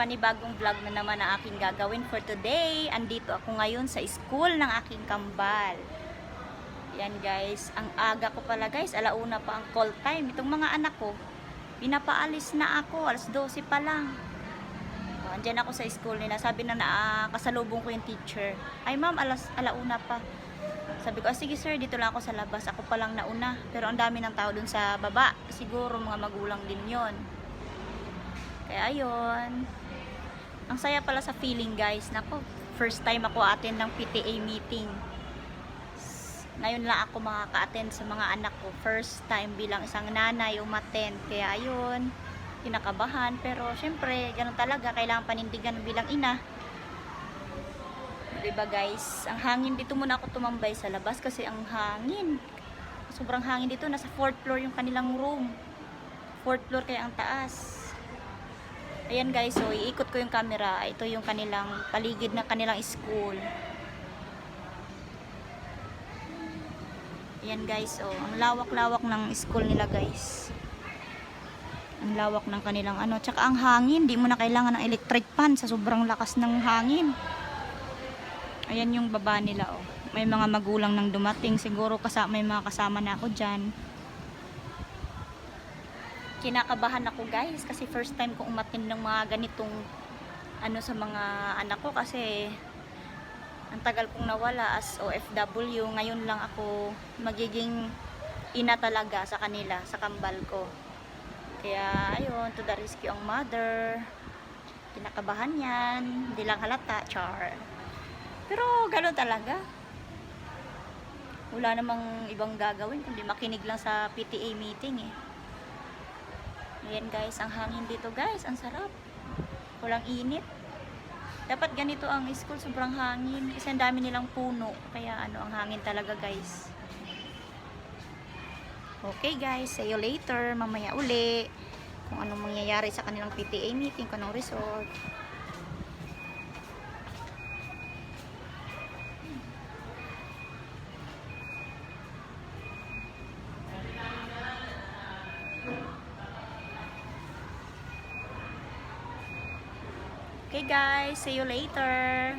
panibagong vlog na naman ang aking gagawin for today. Andito ako ngayon sa school ng aking kambal. Yan guys, ang aga ko pala guys, alauna pa ang call time. Itong mga anak ko, pinapaalis na ako, alas 12 pa lang. O, andyan ako sa school nila. Sabi na na kasalubong ko yung teacher. Ay ma'am, alas alauna pa. Sabi ko, ah, sige sir, dito lang ako sa labas. Ako pa lang nauna. Pero ang dami ng tao dun sa baba. Siguro mga magulang din yon. Kaya ayun. Ang saya pala sa feeling guys. Nako, first time ako attend ng PTA meeting. Ngayon lang ako makaka-attend sa mga anak ko. First time bilang isang nanay umattend. Kaya ayun, kinakabahan. Pero syempre, ganun talaga. Kailangan panindigan bilang ina. Diba guys, ang hangin dito muna ako tumambay sa labas kasi ang hangin. Sobrang hangin dito, nasa fourth floor yung kanilang room. Fourth floor kaya ang taas. Ayan guys, so iikot ko yung camera. Ito yung kanilang paligid ng kanilang school. Ayan guys, oh, ang lawak-lawak ng school nila guys. Ang lawak ng kanilang ano, tsaka ang hangin, di mo na kailangan ng electric fan sa sobrang lakas ng hangin. Ayan yung baba nila oh. May mga magulang nang dumating. Siguro kasama, may mga kasama na ako dyan. Kinakabahan ako guys kasi first time ko umatin ng mga ganitong ano sa mga anak ko kasi ang tagal kong nawala as OFW. Ngayon lang ako magiging ina talaga sa kanila, sa kambal ko. Kaya ayun, to the rescue ang mother. Kinakabahan yan. Hindi lang halata, char. Pero gano'n talaga. Wala namang ibang gagawin kundi makinig lang sa PTA meeting eh. Ayan guys, ang hangin dito guys, ang sarap. Walang init. Dapat ganito ang school, sobrang hangin. Kasi ang dami nilang puno. Kaya ano, ang hangin talaga guys. Okay guys, see you later. Mamaya uli. Kung anong mangyayari sa kanilang PTA meeting, kung anong resort. Okay guys, see you later.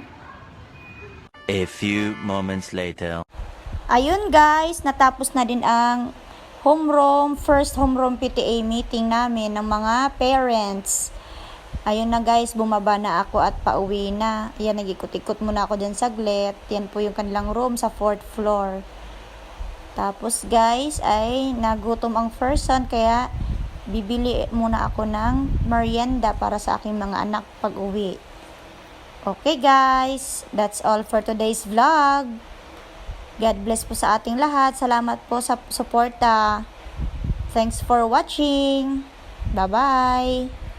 A few moments later. Ayun guys, natapos na din ang homeroom, first homeroom PTA meeting namin ng mga parents. Ayun na guys, bumaba na ako at pauwi na. Ayan, nag-ikot-ikot muna ako dyan saglit. Yan po yung kanilang room sa fourth floor. Tapos guys, ay nagutom ang first son kaya bibili muna ako ng merienda para sa aking mga anak pag uwi. Okay guys, that's all for today's vlog. God bless po sa ating lahat. Salamat po sa suporta. Thanks for watching. Bye-bye.